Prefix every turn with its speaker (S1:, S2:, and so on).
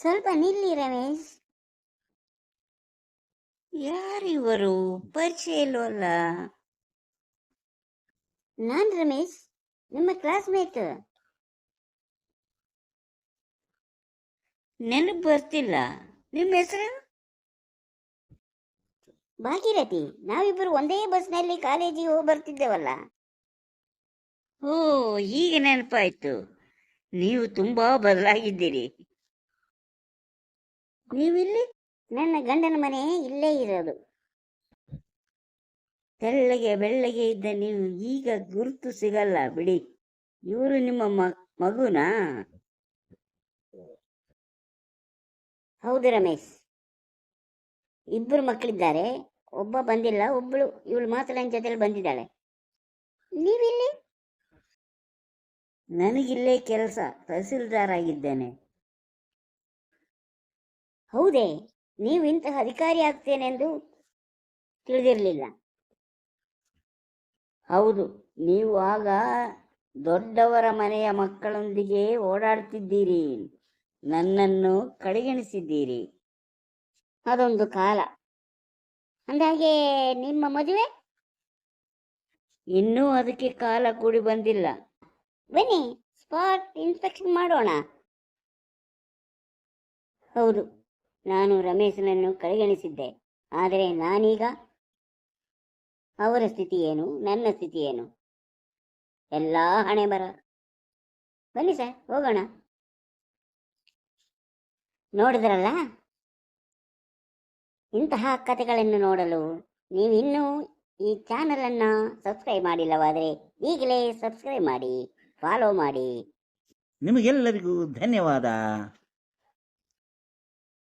S1: ಸ್ವಲ್ಪ ನಿಲ್ಲಿ ರಮೇಶ್
S2: ಯಾರಿವರು? ಪರಿಚಯ ಇಲ್ವಲ್ಲ?
S1: ನಾನ್ ರಮೇಶ್ ನಿಮ್ಮ ಕ್ಲಾಸ್ಮೇಟ್
S2: ನೆನಪು ಬರ್ತಿಲ್ಲ. ನಿಮ್ಮ ಹೆಸರು?
S1: ಭಾಗೀರಥಿ ನಾವಿಬ್ಬರು ಒಂದೇ ಬಸ್ನಲ್ಲಿ ಕಾಲೇಜಿಗೆ ಹೋಗಿ ಬರ್ತಿದ್ದೇವಲ್ಲ?
S2: ಓ ಈಗ ನೆನಪಾಯ್ತು. ನೀವು ತುಂಬಾ ಬದಲಾಗಿದ್ದೀರಿ. ನೀವಿಲ್ಲಿ?
S1: ನನ್ನ ಗಂಡನ ಮನೆ ಇಲ್ಲೇ ಇರೋದು.
S2: ತೆಳ್ಳಗೆ ಬೆಳ್ಳಗೆ ಇದ್ದ ನೀವು ಈಗ ಗುರುತು ಸಿಗಲ್ಲ ಬಿಡಿ. ಇವರು ನಿಮ್ಮ ಮಗುನ?
S1: ಹೌದು ರಮೇಶ್. ಇಬ್ಬರು ಮಕ್ಕಳಿದ್ದಾರೆ. ಒಬ್ಬ ಬಂದಿಲ್ಲ ಒಬ್ಬಳು ಇವಳು ಮಾತ್ರ ನನ್ನ ಜೊತೆಲಿ ಬಂದಿದ್ದಾಳೆ. ನೀವಿಲ್ಲಿ?
S2: ನನಗಿಲ್ಲೇ ಕೆಲಸ, ತಹಸೀಲ್ದಾರ್ ಆಗಿದ್ದೇನೆ.
S1: ಹೌದೇ, ನೀವು ಇಂತಹ ಅಧಿಕಾರಿ ಆಗ್ತೇನೆಂದು ತಿಳಿದಿರಲಿಲ್ಲ.
S2: ಹೌದು, ನೀವು ಆಗ ದೊಡ್ಡವರ ಮನೆಯ ಮಕ್ಕಳೊಂದಿಗೆ ಓಡಾಡ್ತಿದ್ದೀರಿ, ನನ್ನನ್ನು ಕಡೆಗಣಿಸಿದ್ದೀರಿ.
S1: ಅದೊಂದು ಕಾಲ. ಅಂದಾಗೆ ನಿಮ್ಮ ಮದುವೆ?
S2: ಇನ್ನೂ ಅದಕ್ಕೆ ಕಾಲ ಕೂಡಿ ಬಂದಿಲ್ಲ.
S1: ಬನ್ನಿ ಸ್ಪಾಟ್ ಇನ್ಸ್ಪೆಕ್ಷನ್ ಮಾಡೋಣ. ಹೌದು. ನಾನು ರಮೇಶನನ್ನು ಕಡೆಗಣಿಸಿದ್ದೆ. ಆದರೆ ನಾನೀಗ ಅವರ ಸ್ಥಿತಿ ಏನು ನನ್ನ ಸ್ಥಿತಿ ಏನು ಎಲ್ಲ ಹಣೆ ಬರ ಬನ್ನಿ ಸರ್, ಹೋಗೋಣ. ನೋಡಿದ್ರಲ್ಲ? ಇಂತಹ ಕಥೆಗಳನ್ನು ನೋಡಲು ನೀವಿನ್ನೂ ಈ ಚಾನಲನ್ನು ಸಬ್ಸ್ಕ್ರೈಬ್ ಮಾಡಿಲ್ಲವಾದರೆ ಈಗಲೇ ಸಬ್ಸ್ಕ್ರೈಬ್ ಮಾಡಿ ಫಾಲೋ ಮಾಡಿ.
S3: ನಿಮಗೆಲ್ಲರಿಗೂ ಧನ್ಯವಾದ.